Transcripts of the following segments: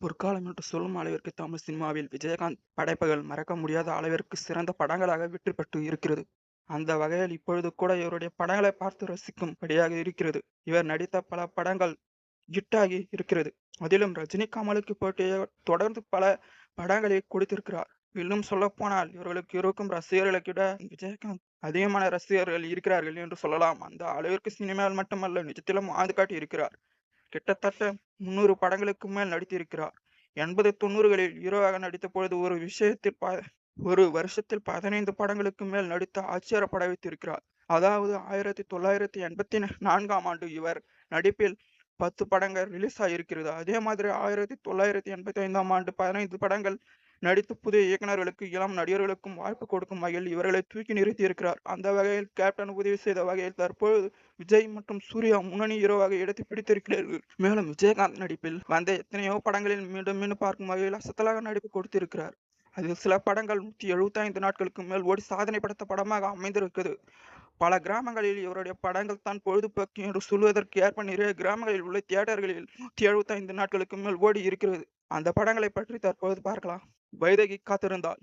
பொற்காலம் என்று சொல்லும் அளவிற்கு தமிழ் சினிமாவில் விஜயகாந்த் படைப்புகள் மறக்க முடியாத அளவிற்கு சிறந்த படங்களாக வெற்றி பெற்று இருக்கிறது. அந்த வகையில் இப்பொழுது கூட இவருடைய படங்களை பார்த்து ரசிக்கும்படியாக இருக்கிறது. இவர் நடித்த பல படங்கள் ஹிட்டாகி இருக்கிறது. அதிலும் ரஜினி கமலுக்கு போட்டியாக தொடர்ந்து பல படங்களை கொடுத்திருக்கிறார். இன்னும் சொல்ல போனால் இவர்களுக்கு இருக்கும் ரசிகர்களுக்கு விட விஜயகாந்த் அதிகமான ரசிகர்கள் இருக்கிறார்கள் என்று சொல்லலாம். அந்த அளவிற்கு சினிமாவில் மட்டுமல்ல நிஜத்திலும் ஆழ்ந்து காட்டி இருக்கிறார் கிட்டத்தட்ட முன்னூறு படங்களுக்கு மேல் நடித்திருக்கிறார். எண்பது தொண்ணூறுகளில் ஹீரோவாக நடித்த பொழுது ஒரு விஷயத்தில் ப ஒரு வருஷத்தில் பதினைந்து படங்களுக்கு மேல் நடித்து ஆச்சரியப்பட வைத்திருக்கிறார். அதாவது ஆயிரத்தி தொள்ளாயிரத்தி எண்பத்தி நான்காம் ஆண்டு இவர் நடிப்பில் பத்து படங்கள் ரிலீஸ் ஆகியிருக்கிறது. அதே மாதிரி ஆயிரத்தி தொள்ளாயிரத்தி எண்பத்தி ஐந்தாம் ஆண்டு பதினைந்து படங்கள் நடித்து புதிய இயக்குநர்களுக்கு இளம் நடிகர்களுக்கும் வாய்ப்பு கொடுக்கும் வகையில் இவர்களை தூக்கி நிறுத்தி இருக்கிறார் அந்த வகையில் கேப்டன் உதவி செய்த வகையில் தற்போது விஜய் மற்றும் சூர்யா முன்னணி ஹீரோவாக இடத்தை பிடித்திருக்கிறார்கள். மேலும் விஜயகாந்த் நடிப்பில் வந்த எத்தனையோ படங்களில் மீண்டும் மீண்டும் பார்க்கும் வகையில் அசத்தலாக நடிப்பு கொடுத்திருக்கிறார். அதில் சில படங்கள் நூற்றி எழுபத்தி ஐந்து நாட்களுக்கு மேல் ஓடி சாதனை படுத்த படமாக அமைந்திருக்குது. பல கிராமங்களில் இவருடைய படங்கள் தான் பொழுதுபோக்கு என்று சொல்வதற்கு ஏற்ப நிறைய கிராமங்களில் உள்ள தியேட்டர்களில் நூற்றி எழுபத்தி ஐந்து நாட்களுக்கு மேல் ஓடி இருக்கிறது. அந்த படங்களை பற்றி தற்போது பார்க்கலாம். வைதகி காத்திருந்தாள்.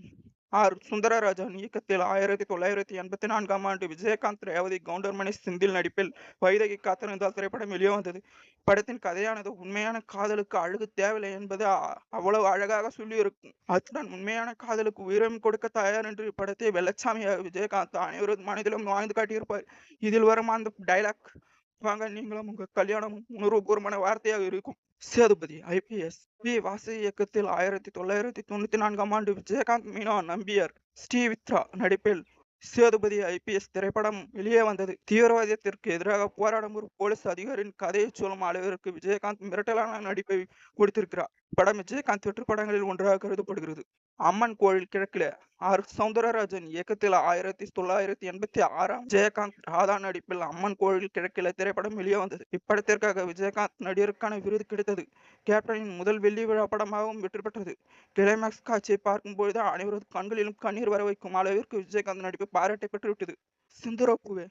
ஆர். சுந்தரராஜன் இயக்கத்தில் ஆயிரத்தி தொள்ளாயிரத்தி எண்பத்தி நான்காம் ஆண்டு விஜயகாந்த் ரேவதி கவுண்டர்மணி சிந்தில் நடிப்பில் வைதகி காத்திருந்தால் திரைப்படம் வெளியே வந்தது. படத்தின் கதையானது உண்மையான காதலுக்கு அழகு தேவையில்லை என்பது அவ்வளவு அழகாக சொல்லியிருக்கும். அத்துடன் உண்மையான காதலுக்கு உயிரம் கொடுக்க தயார் என்று இப்படத்தை வெள்ளச்சாமியாக விஜயகாந்த் அனைவரது மனதிலும் வாழ்ந்து காட்டியிருப்பார். இதில் வரும் அந்த டைலாக் வாங்க நீங்களும் உங்க கல்யாணமும் உணர்வுபூர்வமான வார்த்தையாக இருக்கும். சேதுபதி ஐபிஎஸ் பி வாசி இயக்கத்தில் ஆயிரத்தி தொள்ளாயிரத்தி தொண்ணூத்தி நான்காம் ஆண்டு விஜயகாந்த் மீனா நம்பியார் ஸ்ரீவித்ரா நடிப்பில் சேதுபதி ஐபிஎஸ் திரைப்படம் வெளியே வந்தது. தீவிரவாதத்திற்கு எதிராக போராடும் ஒரு போலீஸ் அதிகாரியின் கதையை சொல்லும் அளவிற்கு விஜயகாந்த் மிரட்டலான நடிப்பை கொடுத்திருக்கிறார். படம் விஜயகாந்த் வெற்றி படங்களில் ஒன்றாக கருதப்படுகிறது. அம்மன் கோயில் கிழக்கில ஆர் சவுந்தரராஜன் இயக்கத்தில் ஆயிரத்தி தொள்ளாயிரத்தி எண்பத்தி ஆறாம் விஜயகாந்த் ராதா நடிப்பில் அம்மன் கோயில் கிழக்கில திரைப்படம் வெளியே வந்தது. இப்படத்திற்காக விஜயகாந்த் நடிகருக்கான விருது கிடைத்தது. கேப்டனின் முதல் வெள்ளி விழா படமாகவும் வெற்றி பெற்றது. கிளைமேக்ஸ் காட்சியை பார்க்கும் பொழுது அனைவரது கண்களிலும் கண்ணீர் வர வைக்கும் அளவிற்கு விஜயகாந்த் நடிப்பு பாராட்டை பெற்றுவிட்டது. சிந்துரப்புவே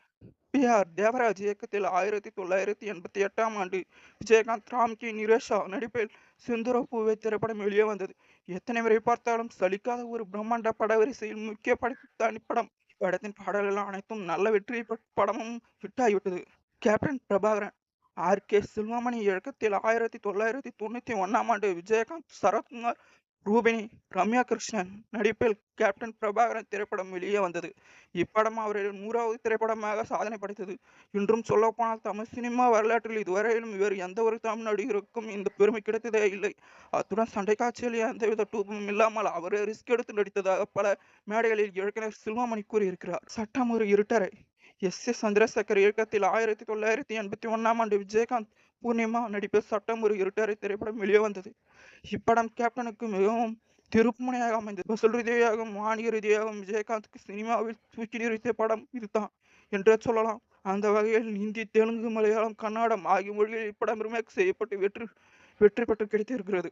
பி ஆர் தேவராஜ் இயக்கத்தில் ஆயிரத்தி தொள்ளாயிரத்தி எண்பத்தி எட்டாம் ஆண்டு விஜயகாந்த் ராம்கி நிரேஷா நடிப்பில் சிந்துரப்பூவே திரைப்படம் வெளியே வந்தது. எத்தனை முறை பார்த்தாலும் சலிக்காத ஒரு பிரம்மாண்ட படவரிசையில் முக்கிய படைப்பு தனிப்படம் படத்தின் பாடல்கள் அனைத்தும் நல்ல வெற்றி படமும் ஹிட்டாகிவிட்டது. Captain Prabhakaran R K Selvamani இயக்கத்தில் ஆயிரத்தி தொள்ளாயிரத்தி தொண்ணூத்தி ஒன்றாம் ஆண்டு விஜயகாந்த் சரத்குமார் ரூபினி ரம்யா கிருஷ்ணன் நடிப்பில் கேப்டன் பிரபாகரன் திரைப்படம் வெளியே வந்தது. இப்படம் அவரின் நூறாவது திரைப்படமாக சாதனை படைத்தது. இன்றும் சொல்லப்போனால் தமிழ் சினிமா வரலாற்றில் இதுவரையிலும் வேறு எந்த ஒரு தமிழ் நடிகருக்கும் இந்த பெருமை கிடைத்ததே இல்லை. அத்துடன் சண்டை காட்சியில் எந்தவித டூபமும் இல்லாமல் அவர் ரிஸ்க் எடுத்து நடித்ததாக பல மேடைகளில் இயக்குனர் சில்வாமணி கூறியிருக்கிறார். சட்டம் ஒரு இருட்டரை எஸ். எஸ். சந்திரசேகர் இயக்கத்தில் ஆயிரத்தி தொள்ளாயிரத்தி எண்பத்தி ஒன்னாம் ஆண்டு விஜயகாந்த் பூர்ணிமா நடிப்பில் சட்டம் ஒரு இருட்டரை திரைப்படம் வெளியே வந்தது. இப்படம் கேப்டனுக்கு மிகவும் திருப்புமுனையாக அமைந்தது. வசூல் ரீதியாகவும் வாணிக ரீதியாகவும் விஜயகாந்துக்கு சினிமாவில் தூக்கி நிறுத்திய படம் இதுதான் என்றே சொல்லலாம். அந்த வகையில் இந்தி தெலுங்கு மலையாளம் கன்னடம் ஆகிய மொழிகளில் இப்படம் ரிமேக் செய்யப்பட்டு வெற்றி வெற்றி பெற்று கிடைத்திருக்கிறது.